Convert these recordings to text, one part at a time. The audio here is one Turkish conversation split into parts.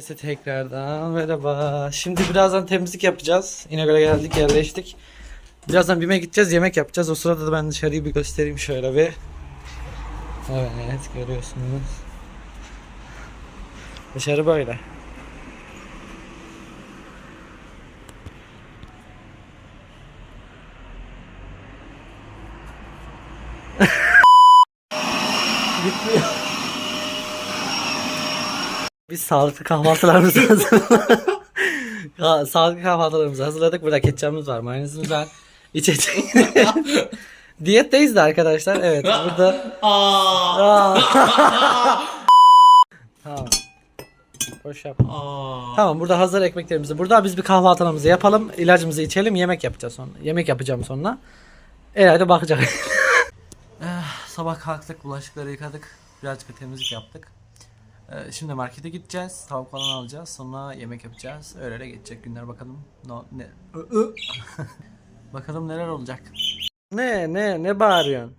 Neyse tekrardan merhaba. Şimdi birazdan temizlik yapacağız. İnegöl'e geldik yerleştik. Birazdan BİM'e gideceğiz yemek yapacağız. O sırada da ben dışarıyı bir göstereyim şöyle bir. Evet görüyorsunuz. Dışarı böyle. Biz sağlıklı kahvaltılarımızı hazırladık. Ha, sağlıklı kahvaltılarımızı hazırladık. Burada ketçapımız var, mayonezimiz var. İçecek. Diyetteyiz de arkadaşlar. Evet burada. Aa. tamam. Boş yap. Tamam burada hazır ekmeklerimizi. Burada biz bir kahvaltımızı yapalım. ilacımızı içelim. Yemek yapacağız sonra. Yemek yapacağım sonra. Herhalde bakacak. Eh, sabah kalktık. Bulaşıkları yıkadık. Birazcık da temizlik yaptık. Ee, Şimdi markete gideceğiz. Tavuk falan alacağız. Sonra yemek yapacağız. Öyle öyle geçecek günler bakalım. No, ne? Ö, ö. bakalım neler olacak. Ne ne ne bağırıyorsun?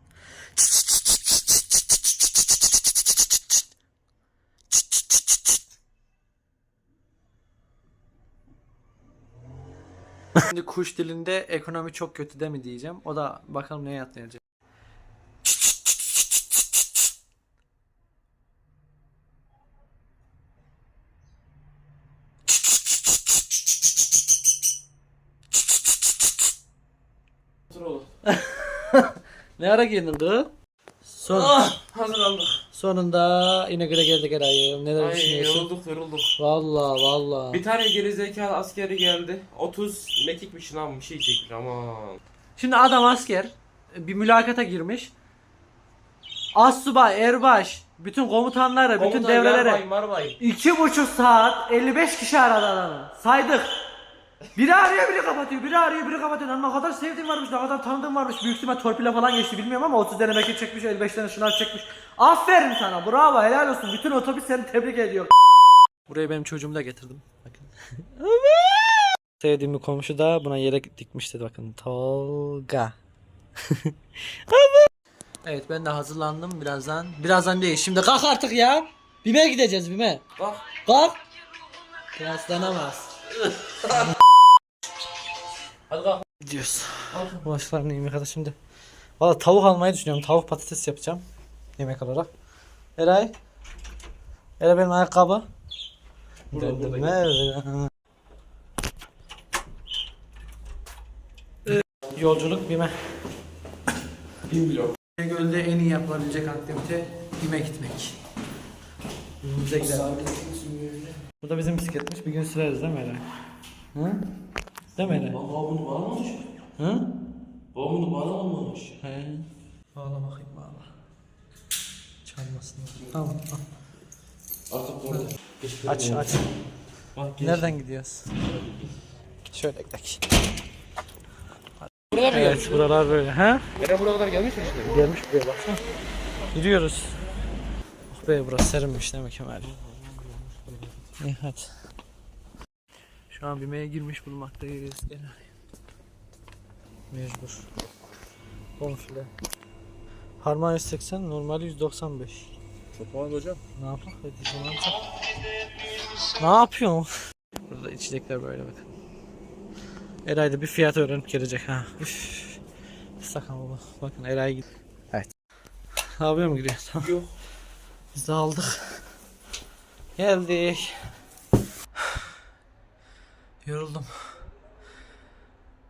Şimdi kuş dilinde ekonomi çok kötü de mi diyeceğim. O da bakalım neye atlayacak. Ne ara geldin kız? Son, Hazırlandık. sonunda İnegöl'e geldik herhalde. Neler Ay düşünüyorsun? yorulduk yorulduk. Valla valla. Bir tane gerizekalı askeri geldi. 30 mekikmiş lan bir şey çekmiş ama. Şimdi adam asker bir mülakata girmiş. Assubay, erbaş, bütün komutanlara, bütün Komutan devrelere Yarbay, Marbay. iki buçuk saat 55 kişi aradı adamı. Saydık. Biri arıyor biri kapatıyor, biri arıyor biri kapatıyor. Lan ne kadar sevdiğim varmış, ne kadar tanıdığım varmış. Büyük ihtimal torpille falan geçti bilmiyorum ama 30 tane mekik çekmiş, 55 tane şınav çekmiş. Aferin sana, bravo, helal olsun. Bütün otobüs seni tebrik ediyor. Buraya benim çocuğumu da getirdim. Bakın. Sevdiğim bir komşu da buna yere dikmişti bakın. Tolga. evet ben de hazırlandım birazdan. Birazdan değil şimdi kalk artık ya. Bime gideceğiz bime. Bak. Kalk. Kıyaslanamaz. Hadi kalk. Gidiyoruz. Bulaşıklarını yiyeyim yıkadı şimdi. Valla tavuk almayı düşünüyorum. Tavuk patates yapacağım. Yemek olarak. Eray. Eray benim ayakkabı. Burada, burada. Nerede? Yolculuk bime. Bin blok. Gölde en iyi yapılabilecek aktivite bime gitmek. Bimimize gidelim. Bu da bizim bisikletmiş. Bir gün süreriz değil mi Eray? Hı? Değil mi Eray? Baba bunu bağlamamış. Hı? Baba bunu bağlamamış. He. Bağla bakayım bağla. Çalmasın. Tamam. al. Artık orada. Aç aç. Bak geç. Nereden gidiyoruz? Şöyle gidelim. Burada mı Evet buralar böyle. Ha? Nere buraya kadar gelmiş mi işte? Gelmiş buraya baksana. Gidiyoruz. Oh be burası serinmiş mi Kemal? İyi hadi. Şu an BİM'e girmiş bulunmaktayız. Gene. Mecbur. Komşuda. Harman 180, normali 195. Çok pahalı hocam. Ne çek. Ne yapıyorsun? Burada içecekler böyle bakın. Eray da bir fiyat öğrenip gelecek ha. Üf. Sakın baba. Bakın Eray git. Evet. Abiye mi giriyor? Tamam. Yok. Biz de aldık. Geldik. Yoruldum.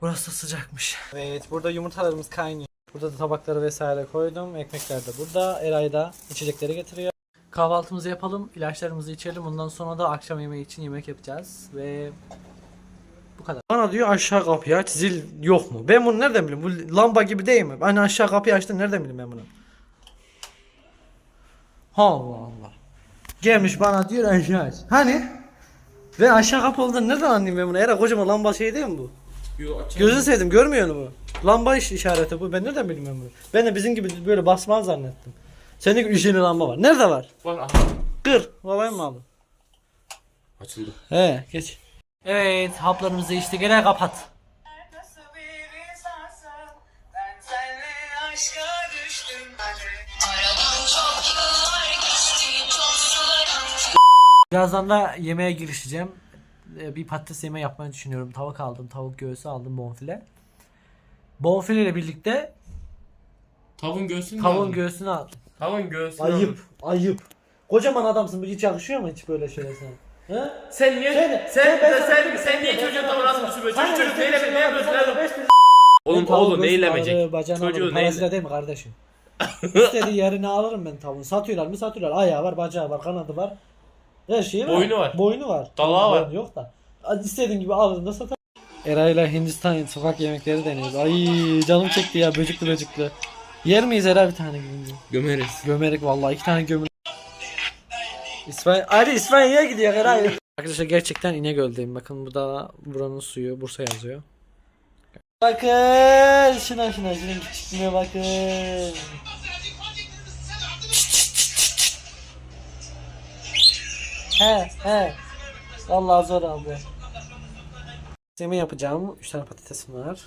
Burası da sıcakmış. Evet burada yumurtalarımız kaynıyor. Burada da tabakları vesaire koydum. Ekmekler de burada. Eray da içecekleri getiriyor. Kahvaltımızı yapalım, ilaçlarımızı içelim. Ondan sonra da akşam yemeği için yemek yapacağız ve bu kadar. Bana diyor aşağı kapıyı aç, zil yok mu? Ben bunu nereden bileyim? Bu lamba gibi değil mi? Hani aşağı kapıyı açtın nereden bileyim ben bunu? Allah Allah. Gelmiş bana diyor aşağı aç. Hani? Ben aşağı kapı olduğunu nereden anlayayım ben bunu? Era kocaman lamba şey değil mi bu? Yok açalım. Gözünü sevdim görmüyor musun bu? Lamba iş işareti bu. Ben nereden bileyim ben bunu? Ben de bizim gibi böyle basmaz zannettim. Senin gibi işini lamba var. Nerede var? Bak aha. Kır. Babayım mı abi? Açıldı. He geç. Evet haplarımızı içtik. Gene kapat. Nasıl bir insansın Ben seninle aşka düştüm Aradan çok yıllar Birazdan da yemeğe girişeceğim. Ee, Bir patates yemeği yapmayı düşünüyorum. Tavuk aldım, tavuk göğsü aldım, bonfile. Bonfile ile birlikte Tavuğun göğsünü tavuğun göğsünü aldım. Tavuğun göğsünü Ayıp, ayıp. Kocaman adamsın. Bu hiç yakışıyor mu hiç böyle şeyler sana? He? Sen niye Sen- sen sen- sen ben- sen, sen niye nasıl sürüyorsun? Sen- Çocuk çocuk sen- neyle sen- ne yapıyorsun lan? Oğlum Ben tavuğun oğlum göğsünü neylemeyecek? alırım, Bacağını Çocuğu? Parasıyla değil mi kardeşim? İstediği yerini alırım ben tavuğun. Satıyorlar mı satıyorlar. Ayağı var, bacağı var, kanadı var. Her şeyi var. Boynu var. Boynu var. Dalağı var. Yok da. İstediğin gibi alırım da satarım. Eray'la Hindistan sokak yemekleri deniyoruz. Ay canım çekti ya böcüklü böcüklü. Yer miyiz Eray bir tane gibi? Gömeriz. Gömerek vallahi iki tane gömür. İsmail, hadi İsmail'e gidiyor Eray. Arkadaşlar gerçekten İnegöl'deyim. Bakın bu da buranın suyu. Bursa yazıyor. Bakın şuna şuna şunun küçüklüğüne bakın. He he. Vallahi zor abi. Yemeği yapacağım. 3 tane patatesim var.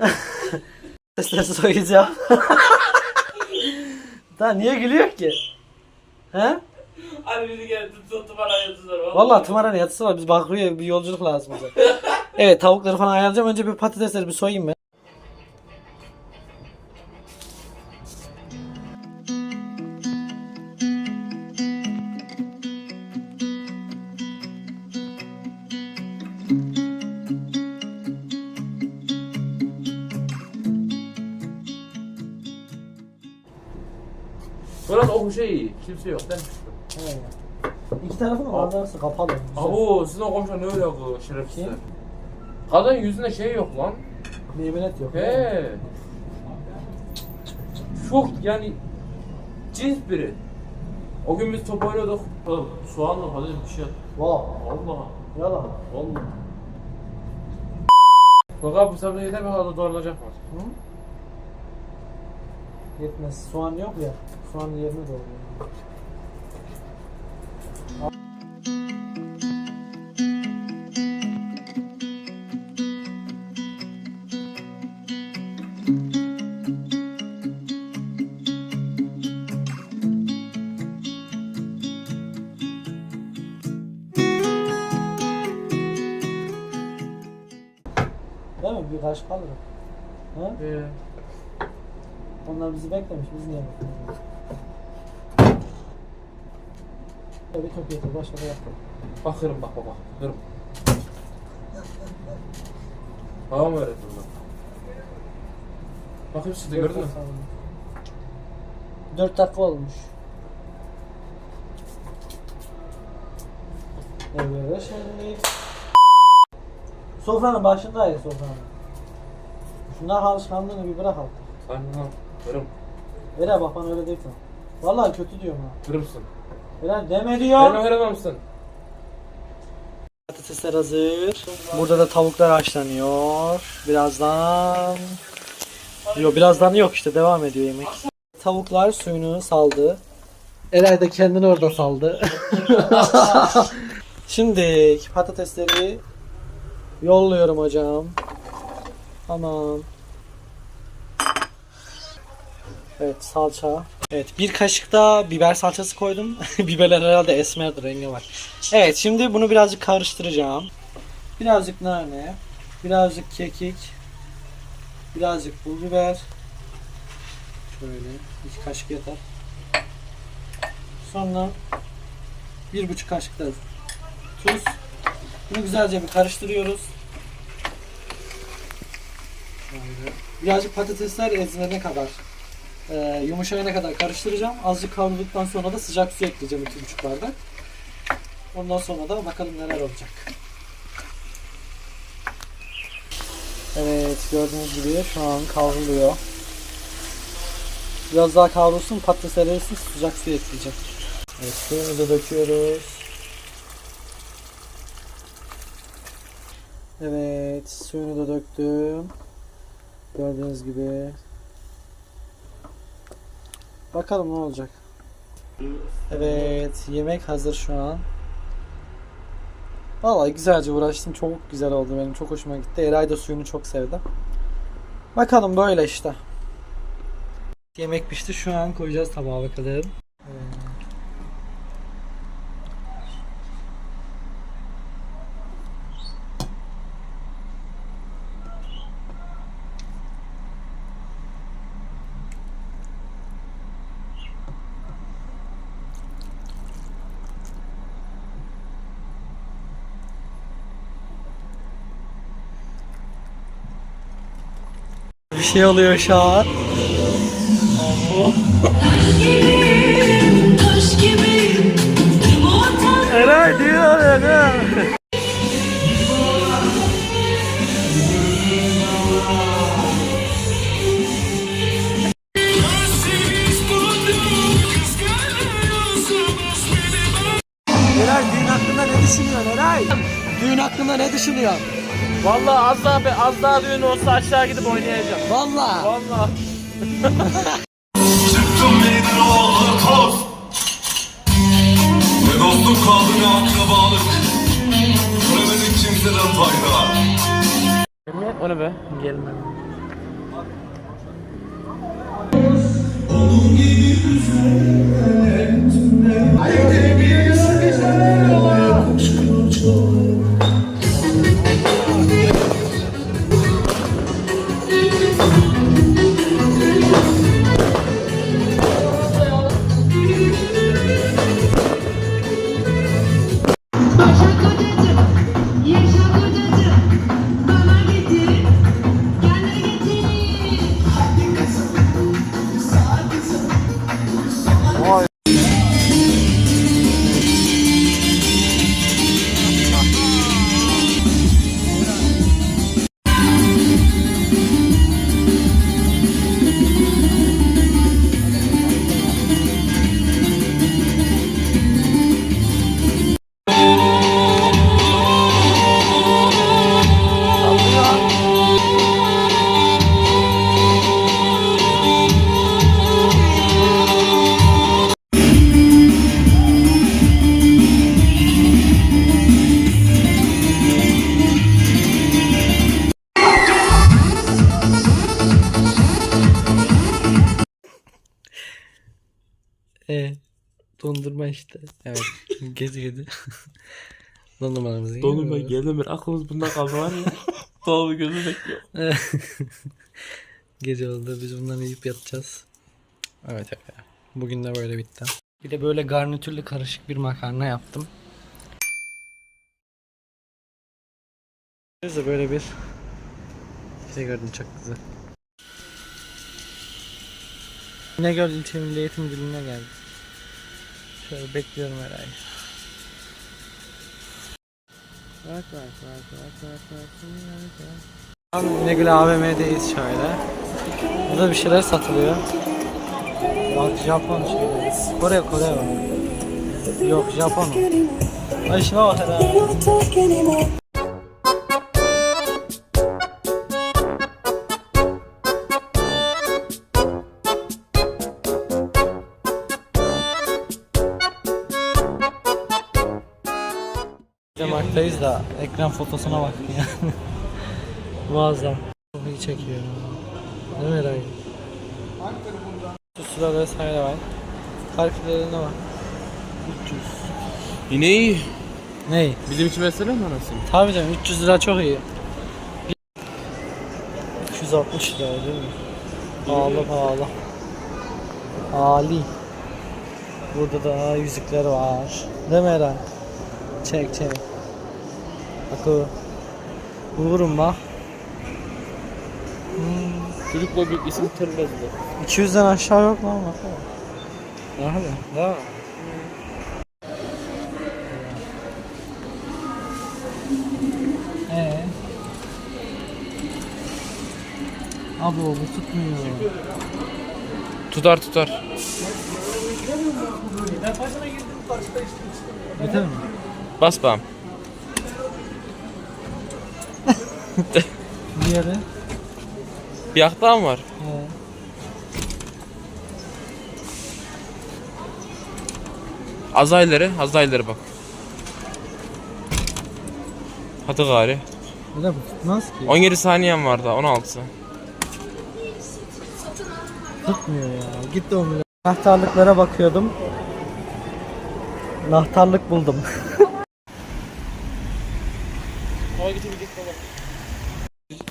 Patatesleri soyacağım. Daha niye gülüyor ki? He? Hadi bizi gel tut tut bana yazılar. Vallahi tımarhane yatısı var. Biz Bakırköy'e bir yolculuk lazım bize. evet tavukları falan ayarlayacağım. Önce bir patatesleri bir soyayım ben. O şey kimse yok değil mi? He. İki tarafı mı manzarası kapalı. Güzel. Abo sizin o komşular ne öyle bu şerefsizler. Kim? Kadın yüzünde şey yok lan. Meymenet yok. He. Çok yani cins biri. O gün biz top oynuyorduk. Oğlum soğanla falan bir şey yaptık. Wow. Vallahi. Yalan. Vallahi. Bak abi bu sefer yeter mi hala doğranacak mı? Hı? Yetmez. Soğan yok ya. Soğanın yerine doğru. Değil mi? Bir kaşık alırım. Ha? Ee, Onlar bizi beklemiş. Biz niye bekliyoruz? Bir top yeter. Başka da yapma. bak hırım bak bak. Hırım. Babam mı öğretti bunu? Bak hepsi de gördün mü? 4 dakika olmuş. Evet şimdi. Sofranın başındayız sofranın. Şunlar alışkanlığını bir bırak artık. Sen lan. Hırım. Vera bak bana öyle değil mi? Vallahi kötü diyorum ha. Hırımsın. Vera deme Ben diyor. hırımamsın. Patatesler hazır. Burada da tavuklar haşlanıyor. Birazdan... Yok birazdan yok işte devam ediyor yemek. Tavuklar suyunu saldı. Eray da kendini orada saldı. Şimdi patatesleri yolluyorum hocam. Tamam. Evet salça. Evet bir kaşık da biber salçası koydum. Biberler herhalde esmerdir rengi var. Evet şimdi bunu birazcık karıştıracağım. Birazcık nane, birazcık kekik, birazcık pul biber. Şöyle iki kaşık yeter. Sonra bir buçuk kaşık da tuz. Bunu güzelce bir karıştırıyoruz. Birazcık patatesler ezilene kadar e, yumuşayana kadar karıştıracağım. Azıcık kavrulduktan sonra da sıcak su ekleyeceğim iki buçuk bardak. Ondan sonra da bakalım neler olacak. Evet gördüğünüz gibi şu an kavruluyor. Biraz daha kavrulsun patates erisin sıcak su ekleyeceğim. Evet suyunu da döküyoruz. Evet suyunu da döktüm. Gördüğünüz gibi. Bakalım ne olacak. Evet yemek hazır şu an. Vallahi güzelce uğraştım. Çok güzel oldu benim. Çok hoşuma gitti. Eray da suyunu çok sevdi. Bakalım böyle işte. Yemek pişti. Şu an koyacağız tabağa bakalım. Ee, bir şey oluyor şu an. Eray diyor Eray. Eray düğün hakkında ne düşünüyorsun Eray? Düğün hakkında ne düşünüyorsun? Vallahi az daha be, az daha düğün olsa aşağı gidip oynayacağım. Valla. Vallahi. Çıktım meydana oldu toz Ne dostluk kaldı ne akrabalık Göremedik kimseden fayda O ne be? Gelme. Yaşa E, dondurma işte. Evet. gezi gezi. Dondurmalarımızı Dondurma yiyoruz. geldi mi? Aklımız bunda kaldı var ya. Dolabı gözü bekliyor. Gece oldu. Biz bunları yiyip yatacağız. Evet evet. Bugün de böyle bitti. Bir de böyle garnitürlü karışık bir makarna yaptım. Biz de böyle bir şey gördüm çok güzel. İnegöl İlçe Milli Eğitim Müdürlüğü'ne geldim. Şöyle bekliyorum herhalde. Bak bak bak bak bak bak bak İnegöl AVM'deyiz şöyle. Burada bir şeyler satılıyor. Bak Japon şeyleri. Kore Kore var. Yok Japon. Ay şuna bak herhalde. Marktayız da ekran fotosuna bak yani. Muazzam. İyi çekiyor. Ne merak Susular vesaire var. Harflerine bak. 300. Yine iyi. Ney? Bizim için mesele mi anasını? Tabii canım 300 lira çok iyi. 260 lira değil mi? Pahalı pahalı. Ali. Burada da yüzükler var. Değil mi Eren? Çek çek. O. Vururum bak. Hmm, Çocukla bir isim tırladı. 200'den aşağı yok lan bak. Nerede? Mi? Ee? Abi o bu tutmuyor. Tutar tutar. Yeter mi? Bas bağım. Diğeri? Bir aktağım var. He. Azayları, azayları bak. Hadi gari. Öyle bu tutmaz ki. 17 saniyem var daha, 16. Tutmuyor ya. Gitti o milyon. Anahtarlıklara bakıyordum. Anahtarlık buldum.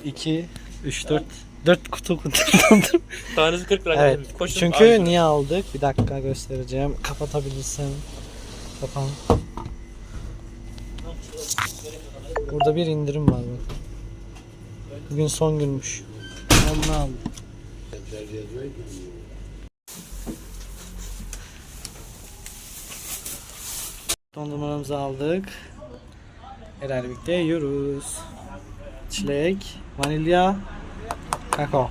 2, 3, 4. 4 kutu kullandım. Tanesi 40 lira. Evet. Koştum, Çünkü ağacına. niye aldık? Bir dakika göstereceğim. Kapatabilirsem. Kapan. Burada bir indirim var bak. Bugün son günmüş. Ben bunu aldım. Dondurmalarımızı aldık. Herhalde birlikte yiyoruz çilek, vanilya, kakao.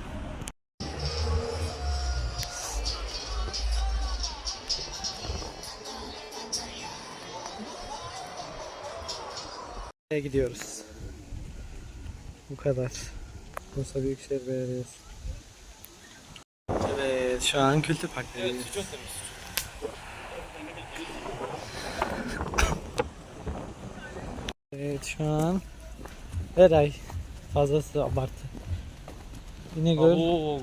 Nereye gidiyoruz. Bu kadar. Bursa Büyükşehir Belediyesi. Evet, şu an Kültür Park'tayız. Evet, evet, şu an her ay. Fazlası abartı. İnegöl. Oo,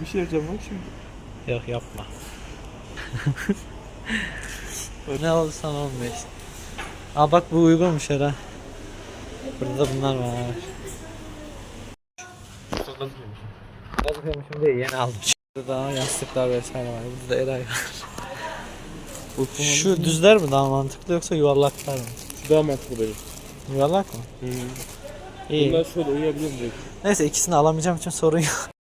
Bir şey yapacağım bak şimdi. Yok yapma. ne olsan olmuyor işte. Aa bak bu uygunmuş her ha. Burada bunlar var. Balık yemişim değil yeni aldım. Burada daha yastıklar vesaire var. Burada da eray var. Şu düzler mi daha mantıklı yoksa yuvarlaklar mı? Şu daha mantıklı benim. Yuvarlak mı? Hı. İyi. Bunlar şöyle uyuyabilir miyim? Neyse ikisini alamayacağım için sorun yok.